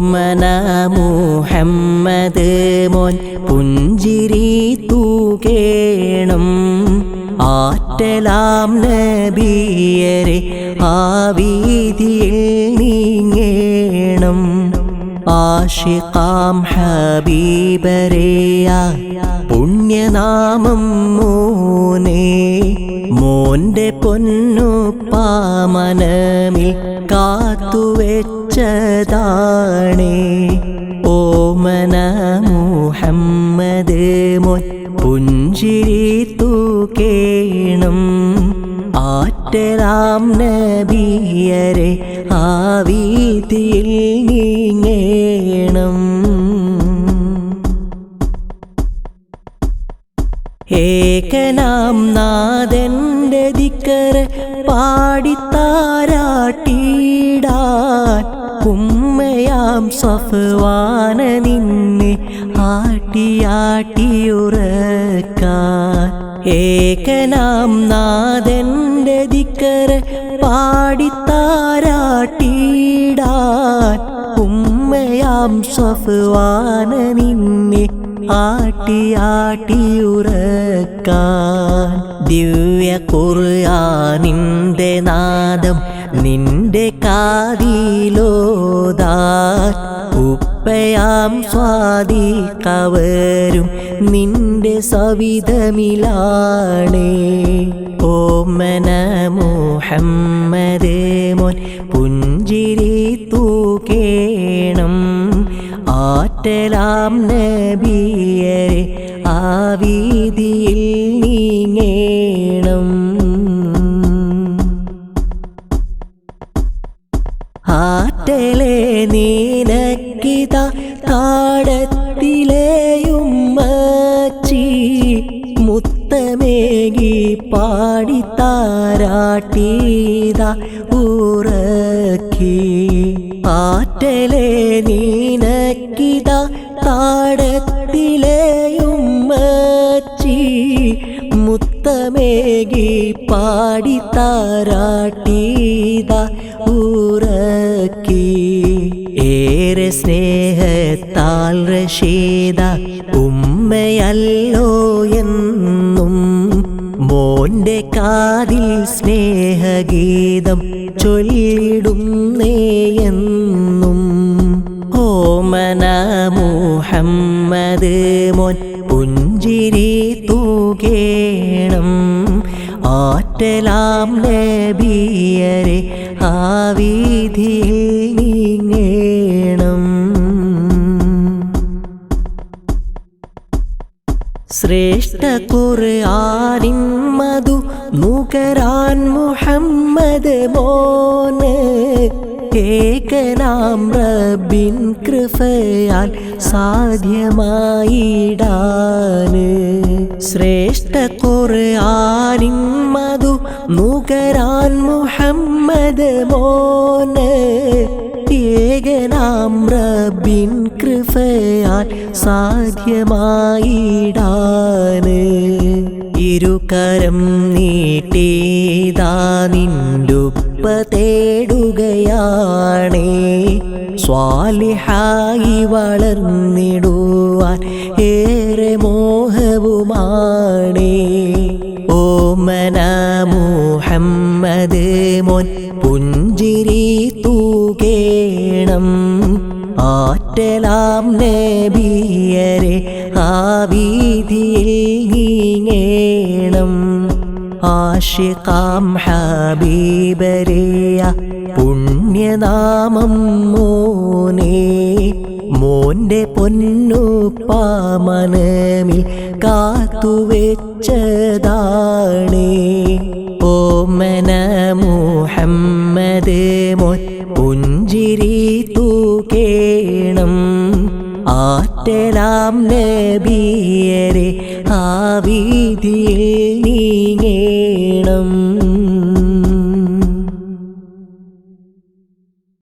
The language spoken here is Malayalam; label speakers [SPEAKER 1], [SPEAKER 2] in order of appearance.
[SPEAKER 1] ഓമന മുഹമ്മദ് മോൻ പുഞ്ചിരി തൂകേണം. ആറ്റലാം നബിയരെ ആ വീതിയിൽ നീങ്ങേണം. ആഷിഖാം ഹബീബരേയ പുണ്യനാമം മോനെ. മോന്റെ പൊന്നു പാമനമിൽ കാത്തുവെച്ചതാണേ. ഓമന മുഹമ്മദ് പുഞ്ചിരി തൂക്കേണം. ആറ്റരാം നബിയരെ ആ വീതിയിൽ നീങ്ങേണം. ഏകനാം നാദന്റെ ദിക്കറ് പാടിത്താരാട്ടിടാൻ ഉമ്മയാം സഫ്വാന നിന്നെ ആട്ടിയാട്ടിയുറക്കാൻ ഏകനാം നാഥന്റെ ദിക്കര പാടിത്താരാട്ടിടാൻ ഉമ്മയാം സഫ്വാന നിന്നെ ആട്ടിയാട്ടിയുറക്കാൻ ദിവ്യ ഖുർആനിന്റെ നാദം നിന്റെ കാതിലോതാൻ ഉപ്പയാം സ്വാതി കവരും നിന്റെ സവിധമിലാണേ. ഓമന മുഹമ്മദേ മോൻ പുഞ്ചിരി തൂക്കേണം. ആറ്റലാം നബിയരെ ആ വീതിയിൽ താടത്തിലെയും മുത്തമേകി മുത്തമേകി പാടിത്താരാട്ടീത ഉറക്കി. ആറ്റലെ നീനക്കിത താടത്തിലെയും മുത്തമേകി മുത്തമേകി പാടിത്താരാട്ടീത ഉറക്കി. ഏറെ സ്നേഹത്താൽ റഷീദ ഉമ്മയല്ലോ എന്നും. മോന്റെ കാതിൽ സ്നേഹഗീതം ചൊല്ലിടുന്നേയെന്നും ഓമന മുഹമ്മദ് മോൻ പുഞ്ചിരി തൂകേണം. ആറ്റലാം നബിയരെ ആ വീതിയിൽ നീങ്ങേണം ശ്രേഷ്ഠ മധു നുകരാൻ മുഹമ്മദ് മോന്. ഏകനാം റബ്ബിൻ കൃപയാൽ സാധ്യമായിടാന്. ശ്രേഷ്ഠ മധു നുകരാൻ മുഹമ്മദ് മോന്. ഏകനാം റബ്ബിൻ കൃപയാൽ സാധ്യമായിടാന്. ഇരുകരം നീട്ടിതാ നിന്റുപ്പ തേടുകയാണേ. സ്വാലിഹായി വളർന്നിടുവാൻ ഏറെ മോഹവുമാണേ. ഓമന മുഹമ്മദ് മോൻ തൂകേണം ആറ്റലാം നബിയരെ ആ വീതിയിൽ നീങ്ങേണം ആഷിഖാം ഹബീബരേയ പുണ്യനാമം മോനേ. മോന്റെ പൊന്നു പാമനമിൽ കാത്തുവെച്ചതാണേ ഓമന മുഹമ്മദ് മോൻ പുഞ്ചിരി തൂക്കേണം ആറ്റലാം നബിയരെ ആ വീതിയിൽ